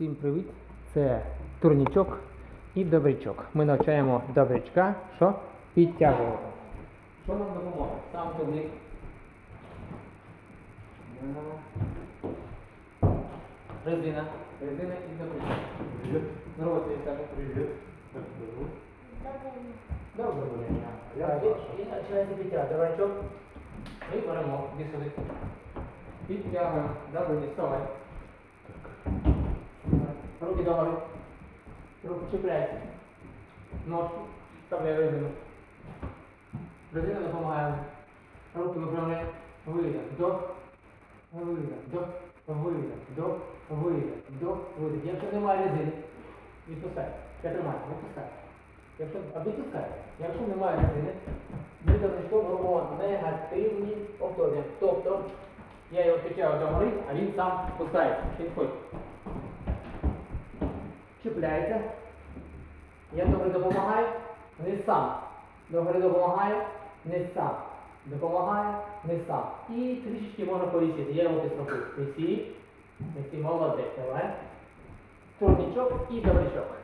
Всім привіт! Це турнічок і добрячок. Ми навчаємо добрячка, що підтягувати. Що нам допоможе? Сам турник. Резина. Резина і добрячок. Здорово, тобі скажу. Привіт. Добре, Оленя. Я Так, Саша. І починається підтягувати. Добрячок. І беремо. Іди сюди. Підтягуємо. Добре, вставай. Руки догори. Руки чіпляйте. Ножки. Вставляй резину. Резина допомагає. Руки виправляй. Видих. Вдох. Видих. Вдох. Видих. Вдох. Видих. Вдох. Видих. Якщо немає резини, відпускай. Я тримаю. Відпускай. Якщо, відпускай. Якщо немає резини, ми робимо негативні повторення. Тобто, я його качаю до гори, а він сам спускається. Підходь. Чіпляється. Я добре допомагаю, не сам. Добре допомагаю, не сам. Допомагає, не сам. І трішечки можна повісити. Я його підстрокую. Висі. Висі, молодець. Давай. Турнічок і добрячок.